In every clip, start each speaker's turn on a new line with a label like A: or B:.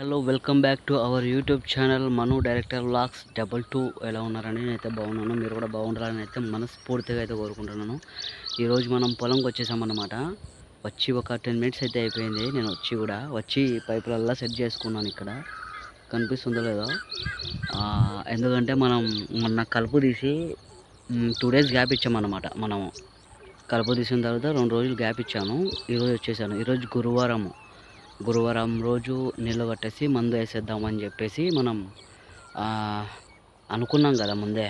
A: Hello welcome back to our YouTube channel. Manu director vlogs double two. ఎలా ఉన్నారని నేనైతే బాగున్నాను. మీరు కూడా బాగుండాలని అయితే మనస్ఫూర్తిగా అయితే కోరుకుంటున్నాను. ఈరోజు మనం పొలంకి వచ్చేసామన్నమాట. వచ్చి ఒక టెన్ మినిట్స్ అయితే అయిపోయింది. నేను వచ్చి కూడా వచ్చి పైపులల్లా సెట్ చేసుకున్నాను ఇక్కడ. కనిపిస్తుందో లేదో. ఎందుకంటే మనం మొన్న కలుపు తీసి టూ డేస్ గ్యాప్ ఇచ్చామన్నమాట మనము. కలుపు తీసిన తర్వాత రెండు రోజులు గ్యాప్ ఇచ్చాను. ఈరోజు వచ్చేసాను. ఈరోజు గురువారము. గురువారం రోజు నీళ్ళు కట్టేసి మందు వేసేద్దామని చెప్పేసి మనం అనుకున్నాం కదా ముందే.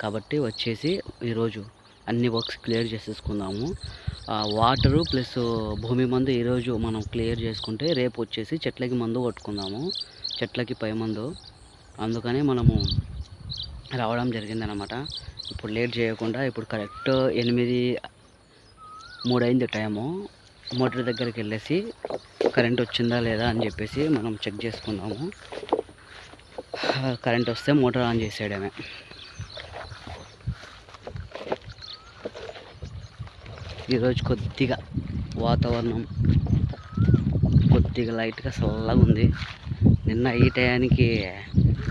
A: కాబట్టి వచ్చేసి ఈరోజు అన్ని వర్క్స్ క్లియర్ చేసేసుకుందాము. వాటరు ప్లస్ భూమి మందు ఈరోజు మనం క్లియర్ చేసుకుంటే రేపు వచ్చేసి చెట్లకి మందు కొట్టుకుందాము. చెట్లకి పై మందు. అందుకనే మనము రావడం జరిగిందనమాట ఇప్పుడు లేట్ చేయకుండా ఇప్పుడు కరెక్ట్ ఎనిమిది మూడు అయింది టైము. మోటార్ దగ్గరికి వెళ్ళేసి కరెంట్ వచ్చిందా లేదా అని చెప్పేసి మనం చెక్ చేసుకున్నాము. కరెంట్ వస్తే మోటార్ ఆన్ చేసేయడమే ఈరోజు కొద్దిగా వాతావరణం కొద్దిగా లైట్గా చల్లగా ఉంది. నిన్న ఈ టయానికి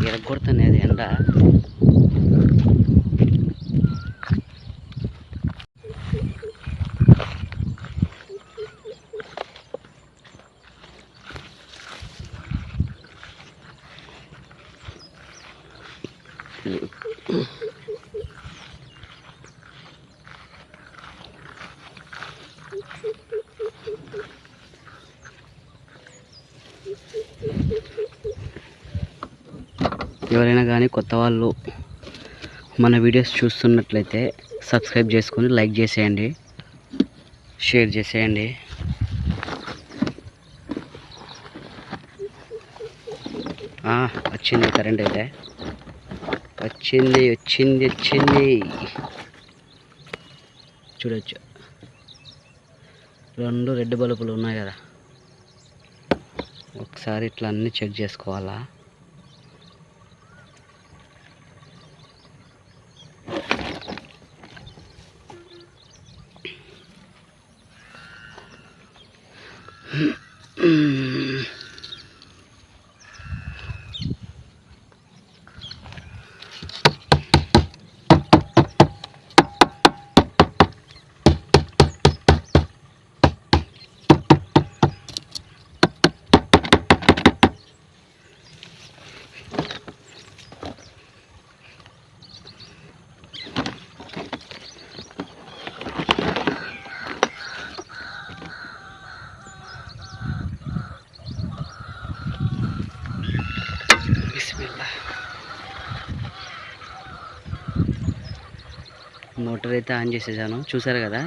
A: ఎరగొడుతున్నది ఎండ ఎవరైనా కానీ కొత్త వాళ్ళు మన వీడియోస్ చూస్తున్నట్లయితే సబ్స్క్రైబ్ చేసుకొని లైక్ చేసేయండి షేర్ చేసేయండి. వచ్చింది కరెంట్ అయితే. వచ్చింది వచ్చింది వచ్చింది. చూడొచ్చు. రెండు రెడ్ బల్బులు ఉన్నాయి కదా. ఒకసారి ఇట్లా అన్నీ చెక్ చేసుకోవాలా? మోటార్ అయితే ఆన్ చేసేసాను. చూసారు కదా?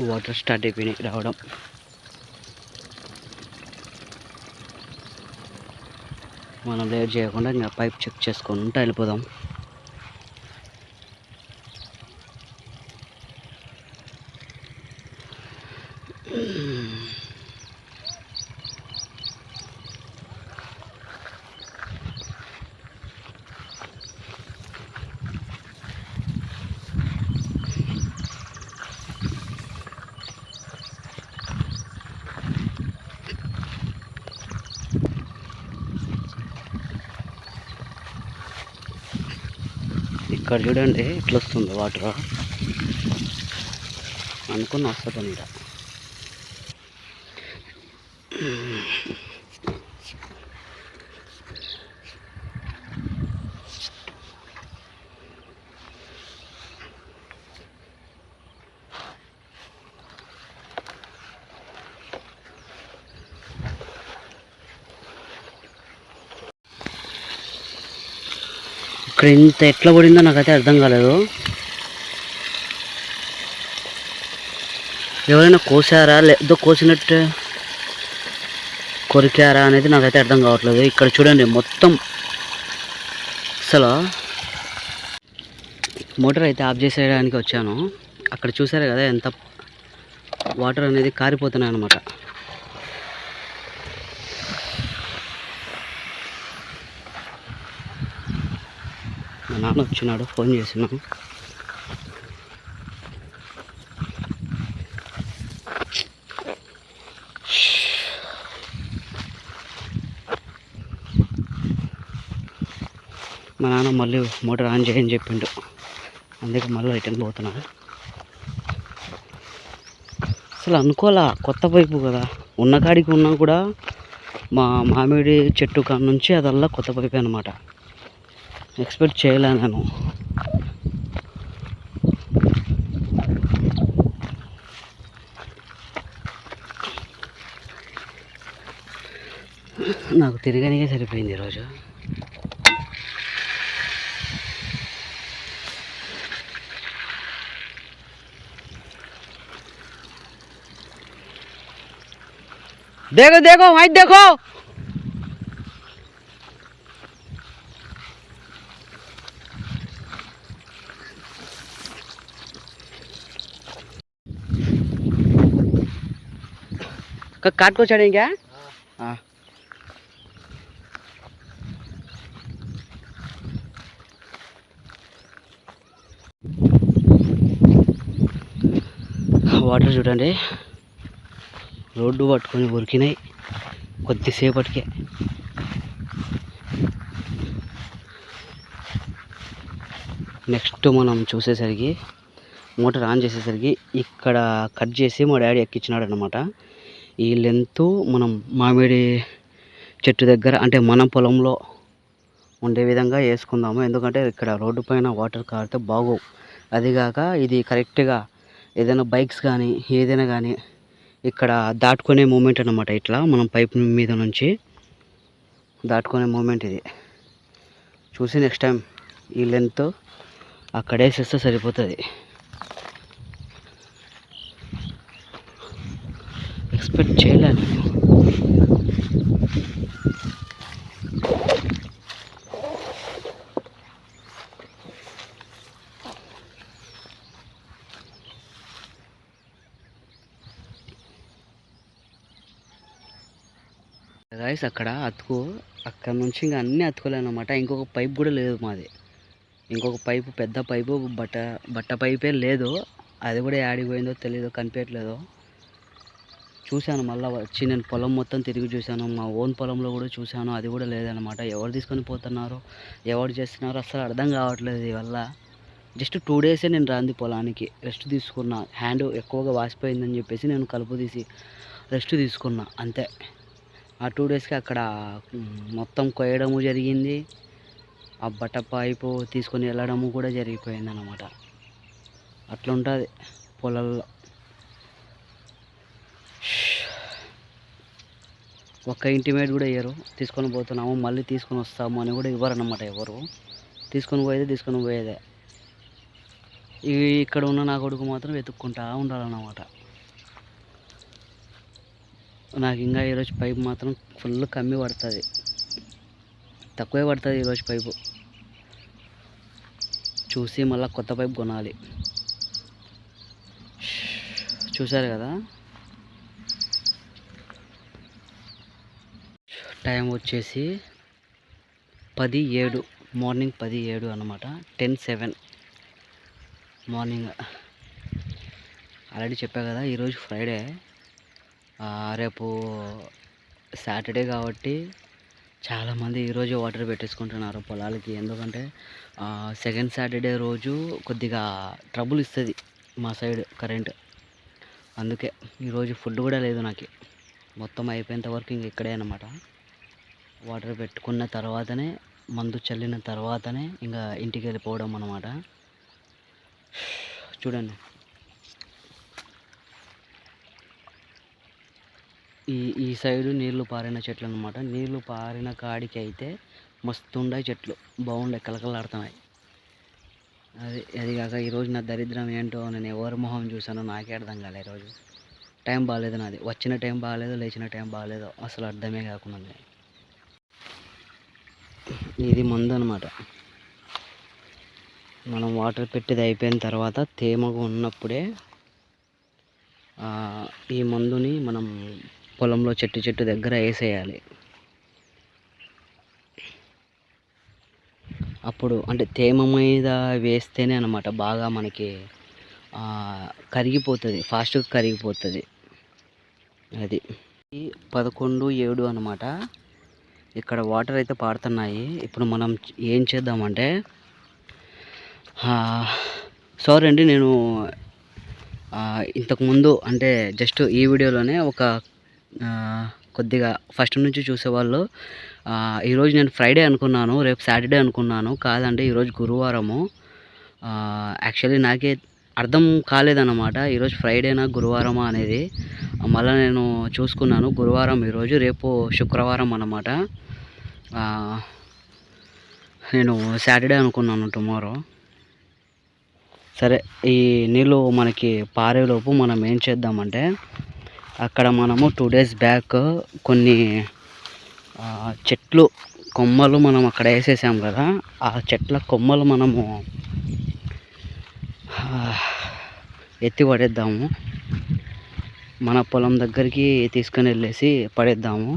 A: వాటర్ స్టార్ట్ అయిపోయినాయి రావడం. మనం లేట్ చేయకుండా ఇంకా పైప్ చెక్ చేసుకుంటూ వెళ్ళిపోదాం. ఇక్కడ చూడండి ఎట్లా వస్తుంది వాటర్ అనుకుని వస్తుంది ఇక్కడ ఇంత ఎట్లా పడిందో నాకైతే అర్థం కాలేదు. ఎవరైనా కోసారా? లేదో కోసినట్టు కొరికారా అనేది నాకైతే అర్థం కావట్లేదు. ఇక్కడ చూడండి మొత్తం అసలు మోటార్ అయితే ఆఫ్ చేసేయడానికి వచ్చాను. అక్కడ చూసారు కదా ఎంత వాటర్ అనేది కారిపోతున్నాయి అనమాట మా నాన్న వచ్చినాడు ఫోన్ చేసినాం. మా నాన్న మళ్ళీ మోటార్ ఆన్ చేయని చెప్పిండు. అందుకే మళ్ళీ రిటర్న్ పోతున్నాను అసలు అనుకోలే కొత్త పైపు కదా. ఉన్న కాడికి ఉన్నా కూడా మా మామిడి చెట్టు కాడ నుంచి అదల్లా కొత్త పైపు అనమాట ఎక్స్పెక్ట్ చేయలే నేను నాకు తిరగనికే సరిపోయింది ఈరోజు देखो देखो भाई देखो కాటుకొచ్చాడు ఇంకా? వాటర్ చూడండి. రోడ్డు పట్టుకొని ఉరికినాయి కొద్దిసేపటికే. నెక్స్ట్ మనం చూసేసరికి మోటార్ ఆన్ చేసేసరికి ఇక్కడ కట్ చేసి మా డాడీ ఎక్కించినాడు అనమాట ఈ లెంత్ మనం మామిడి చెట్టు దగ్గర అంటే మన పొలంలో ఉండే విధంగా వేసుకుందాము. ఎందుకంటే ఇక్కడ రోడ్డు పైన వాటర్ కారితే బాగోవు. అదిగాక ఇది కరెక్ట్గా ఏదైనా బైక్స్ కానీ ఏదైనా కానీ ఇక్కడ దాటుకునే మూమెంట్ అనమాట ఇట్లా. మనం పైప్ మీద నుంచి దాటుకునే మూమెంట్ ఇది. చూసి నెక్స్ట్ టైం ఈ లెంత్ అక్కడ వేసేస్తే సరిపోతుంది. ఎక్స్పెక్ట్ చేయలేను. గాయస్ అక్కడ అతుకు అక్కడ నుంచి ఇంకా అన్నీ అతుకోలేనమాట ఇంకొక పైప్ కూడా లేదు మాది. ఇంకొక పైపు పెద్ద పైపు బట్ట బట్ట పైపే లేదు. అది కూడా యాడిపోయిందో తెలియదు కనిపించట్లేదు. చూశాను మళ్ళీ వచ్చి నేను పొలం మొత్తం తిరిగి చూశాను. మా ఓన్ పొలంలో కూడా చూశాను. అది కూడా లేదనమాట ఎవరు తీసుకొని పోతున్నారు? ఎవరు చేస్తున్నారు? అసలు అర్థం కావట్లేదు ఇవల్ల జస్ట్ టూ డేసే నేను రాంది పొలానికి. రెస్ట్ తీసుకున్నా. హ్యాండ్ ఎక్కువగా వాసిపోయిందని చెప్పేసి నేను కలుపు తీసి రెస్ట్ తీసుకున్నా. అంతే. ఆ టూ డేస్కి అక్కడ మొత్తం కొయ్యడము జరిగింది. ఆ బట్ట పైపు తీసుకొని వెళ్ళడము కూడా జరిగిపోయింది అనమాట అట్లా ఉంటుంది పొలాల్లో. ఒక్క ఇంటిమేట్ కూడా ఇయ్యరు తీసుకొని పోతున్నాము మళ్ళీ తీసుకొని వస్తాము అని కూడా ఇవ్వరు అన్నమాట ఎవరు. తీసుకొని పోయేదే తీసుకొని పోయేదే. ఈ ఇక్కడ ఉన్న నా కొడుకు మాత్రం వెతుక్కుంటా ఉండాలన్నమాట. నాకు ఇంకా ఈరోజు పైపు మాత్రం ఫుల్ కమ్మి పడుతుంది. తక్కువే పడుతుంది ఈరోజు పైపు. చూసి మళ్ళీ కొత్త పైపు కొనాలి. చూశారు కదా? టైం వచ్చేసి పది ఏడు మార్నింగ్ పది ఏడు అన్నమాట టెన్ సెవెన్. మార్నింగ్ ఆల్రెడీ చెప్పా కదా ఈరోజు ఫ్రైడే. రేపు సాటర్డే కాబట్టి చాలామంది ఈరోజు వాటర్ పెట్టేసుకుంటున్నారు పొలాలకి. ఎందుకంటే సెకండ్ సాటర్డే రోజు కొద్దిగా ట్రబుల్ ఇస్తుంది మా సైడ్ కరెంట్. అందుకే ఈరోజు ఫుడ్ కూడా లేదు నాకు. మొత్తం అయిపోయేంత వరకు ఇంక ఇక్కడే అనమాట వాటర్ పెట్టుకున్న తర్వాతనే మందు చల్లిన తర్వాతనే ఇంకా ఇంటికి వెళ్ళిపోవడం అనమాట చూడండి. ఈ ఈ సైడు నీళ్ళు పారిన చెట్లు అనమాట నీళ్ళు పారిన కాడికి అయితే మస్తు ఉన్నాయి చెట్లు. బాగుండే కలకలాడుతున్నాయి అది అది కాక ఈరోజు నా దరిద్రం ఏంటో నేను ఎవరి మొహం చూసానో నాకే అర్థం కాలే ఈరోజు. టైం బాగాలేదు నాది. వచ్చిన టైం బాగాలేదు లేచిన టైం బాగాలేదు. అసలు అర్థమే కాకుండా ఉంది. ఇది మందు అనమాట మనం వాటర్ పెట్టేది అయిపోయిన తర్వాత తేమగా ఉన్నప్పుడే ఈ మందుని మనం పొలంలో చెట్టు చెట్టు దగ్గర వేసేయాలి. అప్పుడు అంటే తేమ మీద వేస్తేనే అనమాట బాగా మనకి కరిగిపోతుంది ఫాస్ట్గా కరిగిపోతుంది. అది. ఈ పదకొండు ఏడు అనమాట ఇక్కడ వాటర్ అయితే పారుతున్నాయి. ఇప్పుడు మనం ఏం చేద్దామంటే సారీ అండి నేను ఇంతకుముందు అంటే జస్ట్ ఈ వీడియోలోనే ఒక కొద్దిగా ఫస్ట్ నుంచి చూసేవాళ్ళు ఈరోజు నేను ఫ్రైడే అనుకున్నాను రేపు సాటర్డే అనుకున్నాను కాదండి ఈరోజు గురువారము. యాక్చువల్లీ నాకే అర్థం కాలేదన్నమాట ఈరోజు ఫ్రైడేనా గురువారమా అనేది. మళ్ళీ నేను చూసుకున్నాను గురువారం ఈరోజు రేపు శుక్రవారం అన్నమాట. నేను సాటర్డే అనుకున్నాను టుమారో. సరే ఈ నీళ్ళు మనకి పారేలోపు మనం ఏం చేద్దామంటే అక్కడ మనము టూ డేస్ బ్యాక్ కొన్ని చెట్లు కొమ్మలు మనం అక్కడ వేసేసాం కదా ఆ చెట్ల కొమ్మలు మనము ఎత్తి పడేద్దాము. మన పొలం దగ్గరికి తీసుకొని వెళ్ళేసి పడేద్దాము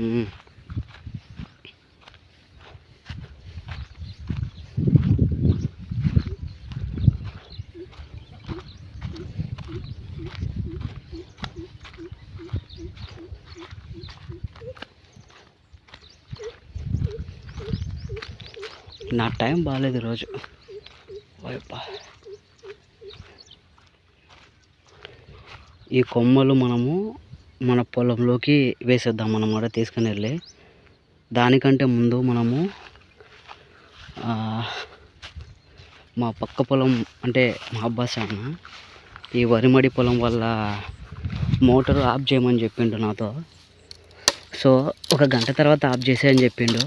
A: ఉమ్. నా టైం బాగాలేదు ఈరోజు ఓయబ్బా. ఈ కొమ్మలు మనము మన పొలంలోకి వేసేద్దాం అన్నమాట తీసుకుని వెళ్ళి. దానికంటే ముందు మనము మా పక్క పొలం అంటే మా అబ్బాస్ అన్న ఈ వరిమడి పొలం వల్ల మోటార్ ఆఫ్ చేయమని చెప్పిండు నాతో. సో ఒక గంట తర్వాత ఆఫ్ చేసే అని చెప్పిండు.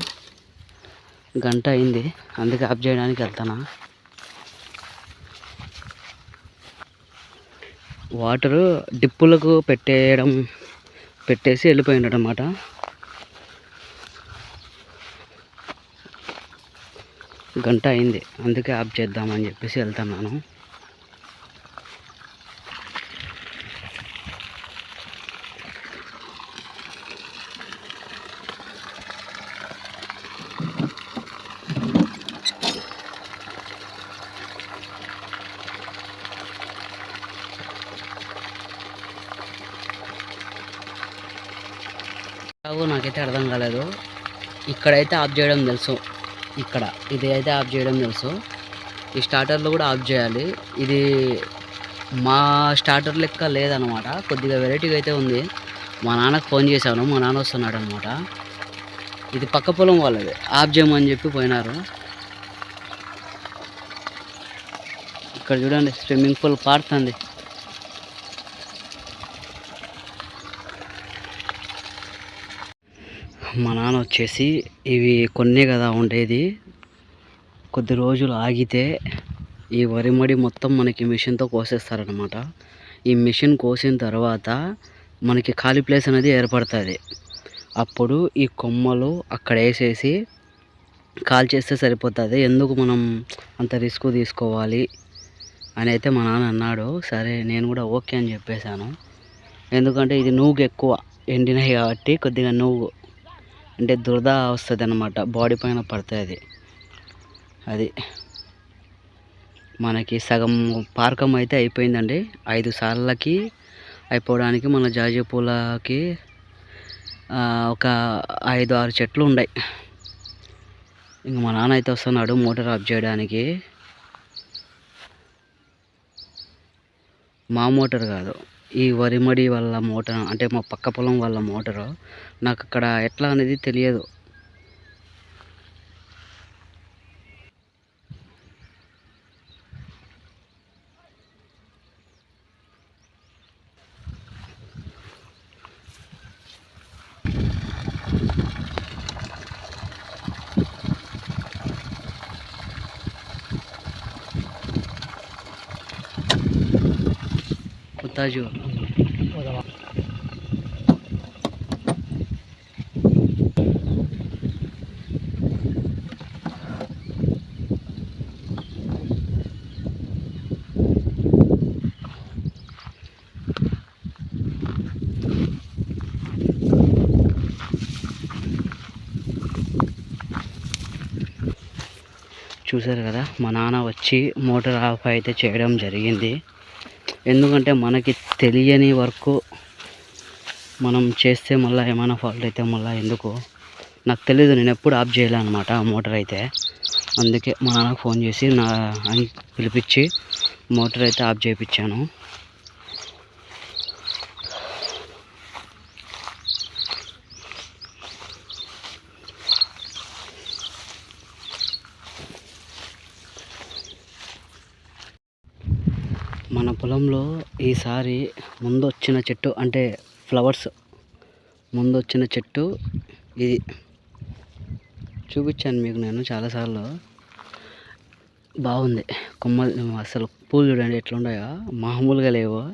A: గంట అయింది అందుకే ఆఫ్ చేయడానికి వెళ్తానా. వాటరు డిప్పులకు పెట్టేయడం పెట్టేసి వెళ్ళిపోయినాడు అనమాట గంట అయింది. అందుకే ఆఫ్ చేద్దామని చెప్పేసి వెళ్తున్నాను. ఎలాగో నాకైతే అర్థం కాలేదు. ఇక్కడైతే ఆఫ్ చేయడం తెలుసు. ఇక్కడ ఇది అయితే ఆఫ్ చేయడం తెలుసు. ఈ స్టార్టర్లో కూడా ఆఫ్ చేయాలి. ఇది మా స్టార్టర్ లెక్క లేదనమాట. కొద్దిగా వెరైటీగా అయితే ఉంది. మా నాన్నకు ఫోన్ చేశాను. మా నాన్న వస్తున్నాడు అనమాట ఇది పక్క పొలం వాళ్ళది. ఆఫ్ చేయమని చెప్పి పోయినారు. ఇక్కడ చూడండి స్విమ్మింగ్ పూల్ పారుతుంది మా నాన్న వచ్చేసి ఇవి కొన్నే కదా ఉండేది. కొద్ది రోజులు ఆగితే ఈ వరి మడి మొత్తం మనకి మిషన్తో కోసేస్తారనమాట ఈ మిషన్ కోసిన తర్వాత మనకి ఖాళీ ప్లేస్ అనేది ఏర్పడుతుంది. అప్పుడు ఈ కొమ్మలు అక్కడ వేసేసి కాల్ చేస్తే సరిపోతుంది. ఎందుకు మనం అంత రిస్క్ తీసుకోవాలి అని అయితే మా నాన్న అన్నాడు. సరే నేను కూడా ఓకే అని చెప్పేశాను. ఎందుకంటే ఇది నువ్వు ఎక్కువ ఎండినాయి కాబట్టి కొద్దిగా నువ్వు అంటే దురద వస్తుంది అనమాట బాడీ పైన పడుతుంది. అది అది మనకి సగం పార్కం అయితే అయిపోయిందండి. ఐదు సార్లకి అయిపోవడానికి మన జాజి పూలకి ఒక ఐదు ఆరు చెట్లు ఉన్నాయి ఇంక మా నాన్న అయితే వస్తున్నాడు మోటార్ ఆఫ్ చేయడానికి. మా మోటార్ కాదు. ఈ వరిమడి వాళ్ళ మోటార్ అంటే మా పక్క పొలం వాళ్ళ మోటారు నాకు అక్కడ ఎట్లా అనేది తెలియదు. రాజు. చూసారు కదా మా నాన్న వచ్చి మోటార్ ఆఫ్ అయితే చేయడం జరిగింది. ఎందుకంటే మనకి తెలియని వర్క్ మనం చేస్తే మళ్ళీ ఏమైనా ఫాల్ట్ అయితే మళ్ళీ ఎందుకు? నాకు తెలియదు నేను ఎప్పుడు ఆఫ్ చేయలే అనమాట ఆ మోటార్ అయితే. అందుకే మా నాన్నకు ఫోన్ చేసి నా అని పిలిపించి మోటార్ అయితే ఆఫ్ చేయించాను. మన పొలంలో ఈసారి ముందు వచ్చిన చెట్టు అంటే ఫ్లవర్స్ ముందు వచ్చిన చెట్టు ఇది. చూపించాను మీకు నేను చాలాసార్లు. బాగుంది. కొమ్మలు అసలు పూలు చూడండి ఎట్లున్నాయో మామూలుగా లేవు.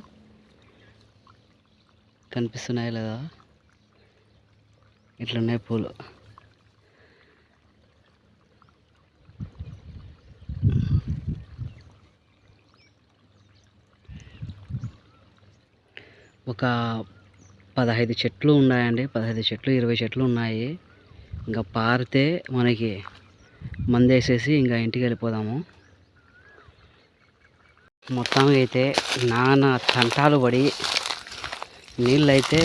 A: కనిపిస్తున్నాయి లేదా. ఇట్లున్నాయి పూలు. ఒక పదహైదు చెట్లు ఉన్నాయండి. పదహైదు చెట్లు ఇరవై చెట్లు ఉన్నాయి. ఇంకా పారితే మనకి మందేసేసి ఇంకా ఇంటికి వెళ్ళిపోదాము. మొత్తం అయితే నాన్న తంటాలు పడి నీళ్ళు అయితే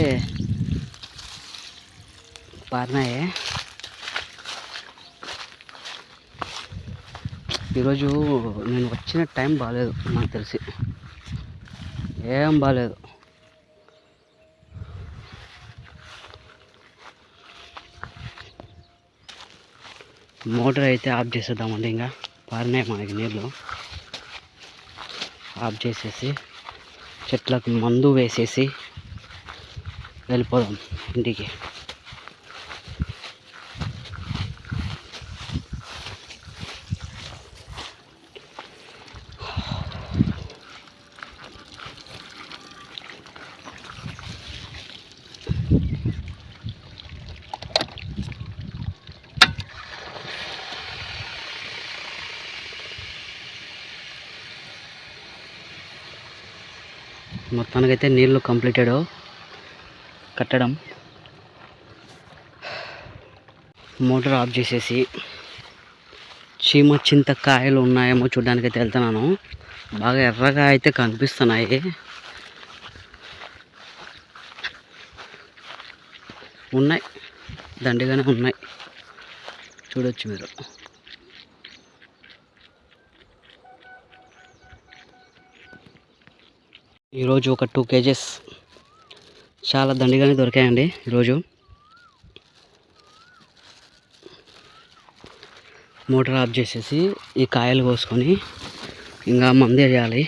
A: పారినాయే. ఈరోజు నేను వచ్చిన టైం బాగాలేదు నాకు తెలిసి. ఏం బాగాలేదు మోటార్ అయితే ఆఫ్ చేసేద్దామండి ఇంకా. పారినాయి మనకి నీళ్ళు. ఆఫ్ చేసేసి చెట్లకు మందు వేసేసి వెళ్ళిపోదాం ఇంటికి. మొత్తానికైతే నీళ్ళు కంప్లీటెడ్. కట్టడం. మోటార్ ఆఫ్ చేసేసి చీమ చింతకాయలు ఉన్నాయేమో చూడడానికి అయితే వెళ్తున్నాను. బాగా ఎర్రగా అయితే కనిపిస్తున్నాయి. ఉన్నాయి. దండిగానే ఉన్నాయి. చూడొచ్చు మీరు. ఈరోజు ఒక టూ కేజెస్ చాలా దండిగానే దొరికాయండి ఈరోజు. మోటార్ ఆఫ్ చేసేసి ఈ కాయలు కోసుకొని ఇంకా మంది వేయాలి.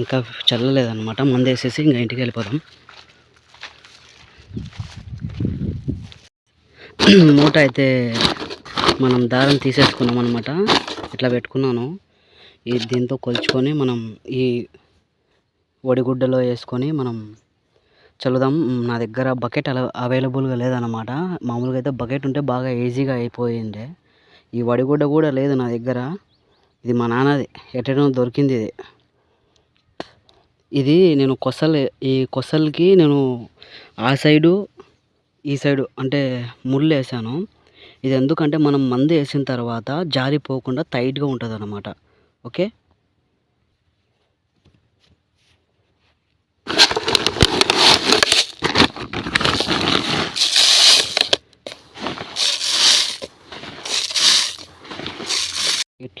A: ఇంకా చల్లలేదన్నమాట. మంది వేసేసి ఇంకా ఇంటికి వెళ్ళిపోదాం. మూట అయితే మనం దారం తీసేసుకున్నాం అనమాట ఇట్లా పెట్టుకున్నాను. ఈ దీంతో కొలుచుకొని మనం ఈ వడిగుడ్డలో వేసుకొని మనం చల్లుదాం. నా దగ్గర బకెట్ అలా అవైలబుల్గా లేదన్నమాట. మామూలుగా అయితే బకెట్ ఉంటే బాగా ఈజీగా అయిపోయింది. ఈ వడిగుడ్డ కూడా లేదు నా దగ్గర. ఇది మా నాన్నది. ఎట్టడం దొరికింది ఇది. ఇది నేను కొసలు ఈ కొసలకి నేను ఆ సైడు ఈ సైడు అంటే ముళ్ళు వేసాను. ఇది ఎందుకంటే మనం మందు వేసిన తర్వాత జారిపోకుండా టైట్గా ఉంటుంది అన్నమాట ఓకే?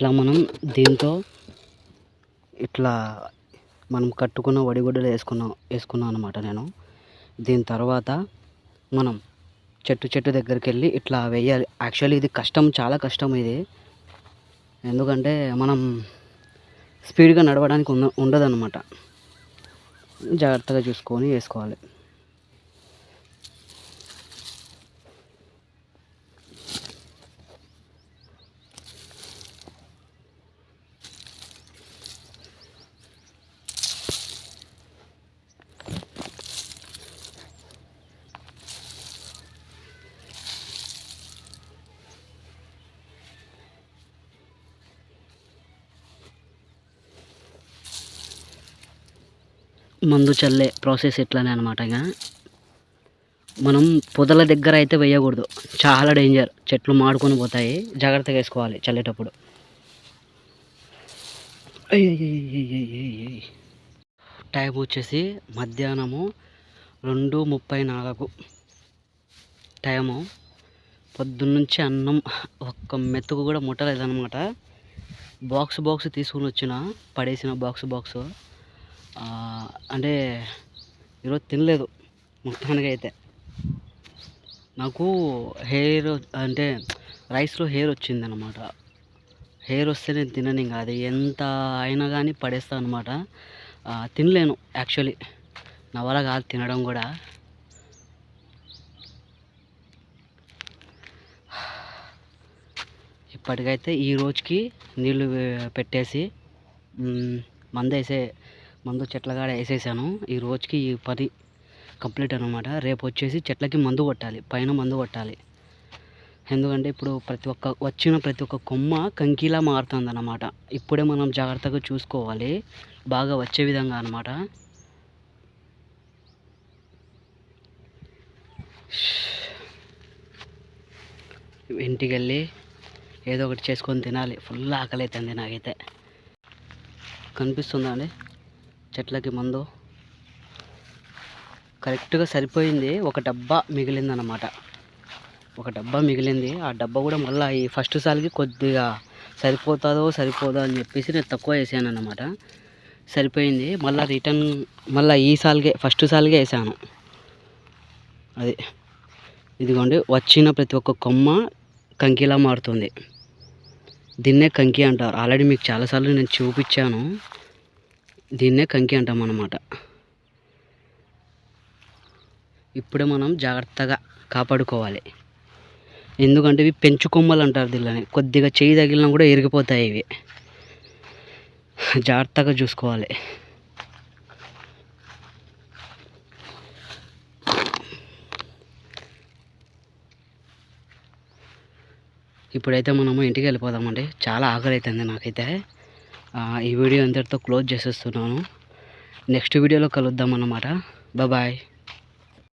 A: ఇట్లా మనం దీంతో ఇట్లా మనం కట్టుకున్న వడిగుడ్డలు వేసుకున్నాం వేసుకున్నాం అనమాట నేను. దీని తర్వాత మనం చెట్టు చెట్టు దగ్గరికి వెళ్ళి ఇట్లా వేయాలి. యాక్చువల్లీ ఇది కష్టం చాలా కష్టం ఇది. ఎందుకంటే మనం స్పీడ్గా నడవడానికి ఉండ ఉండదన్నమాట. జాగ్రత్తగా చూసుకొని వేసుకోవాలి. మందు చల్లే ప్రాసెస్ ఎట్లానే అనమాట ఇక. మనం పొదల దగ్గర అయితే వేయకూడదు. చాలా డేంజర్ చెట్లు మాడుకొని పోతాయి. జాగ్రత్తగా వేసుకోవాలి చల్లేటప్పుడు. టైం వచ్చేసి మధ్యాహ్నము రెండు ముప్పై నాలుగు టైము పొద్దున్నుంచి అన్నం ఒక్క మెతుకు కూడా ముట్టలేదన్నమాట బాక్స్ బాక్స్ తీసుకుని వచ్చిన పడేసిన బాక్స్ బాక్స్ అంటే ఈరోజు తినలేదు మొత్తానికి అయితే నాకు హెయిర్ అంటే రైస్లో హెయిర్ వచ్చింది అనమాట హెయిర్ వస్తే నేను తినను ఇంకా అది ఎంత అయినా కానీ పడేస్తాను అనమాట తినలేను యాక్చువల్లీ. నా వల్ల కాదు తినడం కూడా. ఇప్పటికైతే ఈ రోజుకి నీళ్ళు పెట్టేసి మందేసే మందు చెట్ల కాడ వేసేసాను. ఈ రోజుకి ఈ పని కంప్లీట్ అనమాట రేపు వచ్చేసి చెట్లకి మందు కొట్టాలి. పైన మందు కొట్టాలి. ఎందుకంటే ఇప్పుడు ప్రతి ఒక్క వచ్చిన ప్రతి ఒక్క కొమ్మ కంకిలా మారుతుంది అన్నమాట ఇప్పుడే మనం జాగ్రత్తగా చూసుకోవాలి. బాగా వచ్చే విధంగా అనమాట ఇంటికి వెళ్ళి ఏదో ఒకటి చేసుకొని తినాలి. ఫుల్ ఆకలి అవుతుంది నాకైతే. కనిపిస్తుందా అండి? చెట్లకి మందు. కరెక్ట్గా సరిపోయింది. ఒక డబ్బా మిగిలిందన్నమాట. ఒక డబ్బా మిగిలింది. ఆ డబ్బా కూడా మళ్ళీ ఈ ఫస్ట్ సార్కి కొద్దిగా సరిపోతుందో సరిపోదో అని చెప్పేసి నేను తక్కువ వేసాను అన్నమాట సరిపోయింది. మళ్ళీ రిటర్న్ మళ్ళీ ఈ సాల్గే ఫస్ట్ సాల్గే వేసాను. అది. ఇదిగోండి. వచ్చిన ప్రతి ఒక్క కొమ్మ కంకిలా మారుతుంది. దీన్నే కంకి అంటారు. ఆల్రెడీ మీకు చాలాసార్లు నేను చూపించాను. దీన్నే కంకి అంటాం అన్నమాట. ఇప్పుడే మనం జాగ్రత్తగా కాపాడుకోవాలి. ఎందుకంటే ఇవి పెంచు కొమ్మలు అంటారు దీళ్ళని కొద్దిగా చేయి తగిలినా కూడా ఎరిగిపోతాయి ఇవి. జాగ్రత్తగా చూసుకోవాలి. ఇప్పుడైతే మనము ఇంటికి వెళ్ళిపోదామండి. చాలా ఆకలి అవుతుంది నాకైతే. ఈ వీడియో ఇంతటితో క్లోజ్ చేసేస్తున్నాను. నెక్స్ట్ వీడియోలో కలుద్దాం అన్నమాట. బాయ్